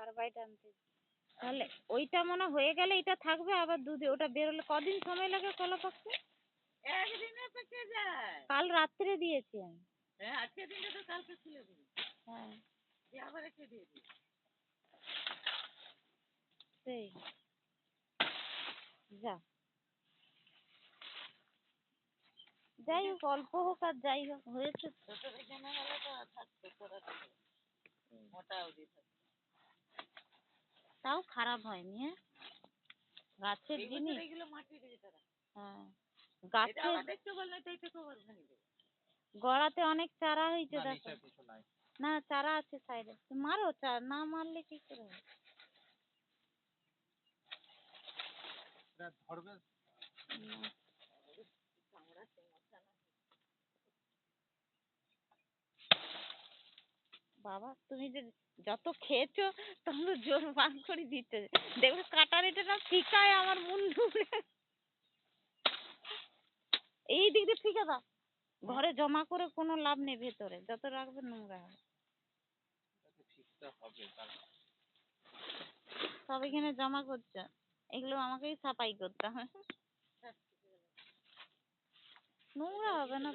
Carbide আনতে। তাহলে ওইটা মনে হয় গেলে এটা থাকবে আবার দুধে ওটা বেরোলে কদিন সময় লাগে কলা পাকতে একদিনে পেকে যায়। কাল রাত্রে দিয়েছি আমি। হ্যাঁ আজকে দিনে তো কালকে খুলে হ্যাঁ। দিয়ে আবার রেখে দিয়ে দিবি সেই। যা। যাই হোক অল্প হোক আর যাই হোক হয়েছে। তোদের এখানে হলে তো থাকতো ছিল মোটাও থাকতো তাও খারাপ হয়নি হ্যাঁ? গাছের জিনিস। হ্যাঁ। গাছের গড়াতে অনেক চারা হয়েছে না, দেখো। না চারা আছে সাইডে। মারো চা না মারলে কি করে হবে? ধরবে। বাবা তুমি যে যত খেয়েছো তত জোর বার করে দিতে। দেখবে কাটার এটা না ফিকায় আমার মুন্ডু এই দিক দিয়ে ফিকা দাও। ঘরে জমা করে কোনো লাভ নেই ভেতরে যত রাখবে নোংরা হবে। সব এখানে জমা করছ। এগুলো আমাকেই সাফাই করতে হবে। নোংরা হবে না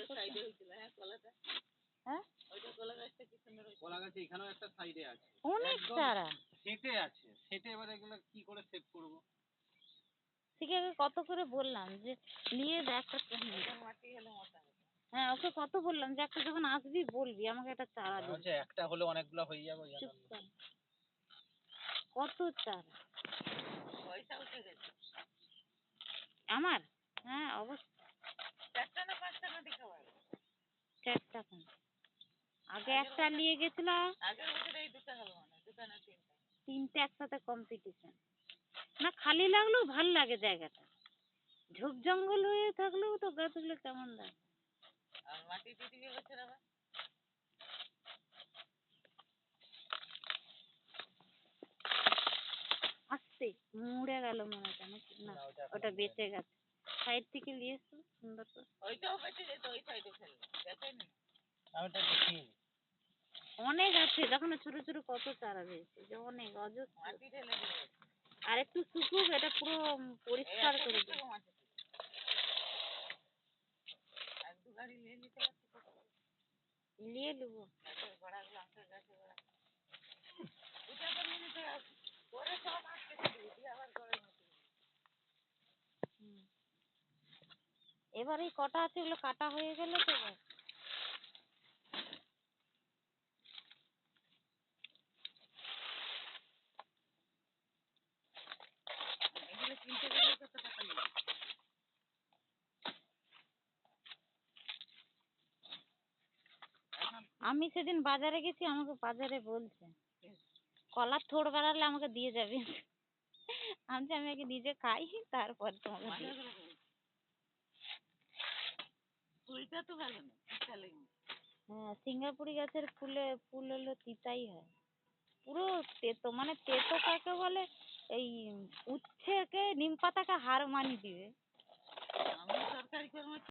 হ্যাঁ? কলা গাছে এখানেও একটা সাইডে আছে। অনেক চারা। সেটে আছে। সেটে এবার এগুলো কি করে সেট করব? ঠিক আছে কত করে বললাম যে নিয়ে দেখ মাটি হলে মোটা হ্যাঁ ওকে কত বললাম যে একটা যখন আসবি বলবি আমাকে একটা চারা দিবি হচ্ছে একটা হলে অনেকগুলো হয়ে যাবে চুপ কর। কত চারা? পয়সা উঠে গেছে। আমার? হ্যাঁ অবশ্যই। চারটা না পাঁচটা মাটি খাওয়ার চার টাকা আগে একটা নিয়ে গেছিলাম না তিনটা? একসাথে কম্পিটিশন না খালি লাগলেও ভালো লাগে জায়গাটা। ঝোপ জঙ্গল হয়ে থাকলেও তো গাছগুলো কেমন লাগে। আস্তে মুড়ে গেল মনে হয় না ওটা। বেঁচে গেছে। সাইড থেকে নিয়ে এসো সুন্দর করে। ওইটাও বেঁচে যেত ওই সাইডে ফেললে আমি তো দেখিনি। অনেক আছে ছোট ছোট কত চারা রয়েছে যে অনেক অজস্র। আর একটু শুকুক এটা পুরো পরিষ্কার করে দেবো নিয়ে নেব। এবার এই কটা আছে এগুলো কাটা হয়ে গেলে তো ব্যাস। এগুলো কিনতে গেলে কত টাকা নেবে এখন আমি সেদিন বাজারে গেছি আমাকে বাজারে বলছে কলার থোড় বাড়ালে আমাকে দিয়ে যাবে। আমি বলছি, আমি আগে নিজে খাই তারপর তোমাকে ভালো দিই ফুলটা তো ভালো না হ্যাঁ সিঙ্গাপুরি গাছের ফুলে ফুল হলো তিতাই হয়। পুরো তেতো মানে তেতো কাকে বলে? এই উচ্ছেকে নিম পাতাকে হার মানিয়ে দিবে। আমি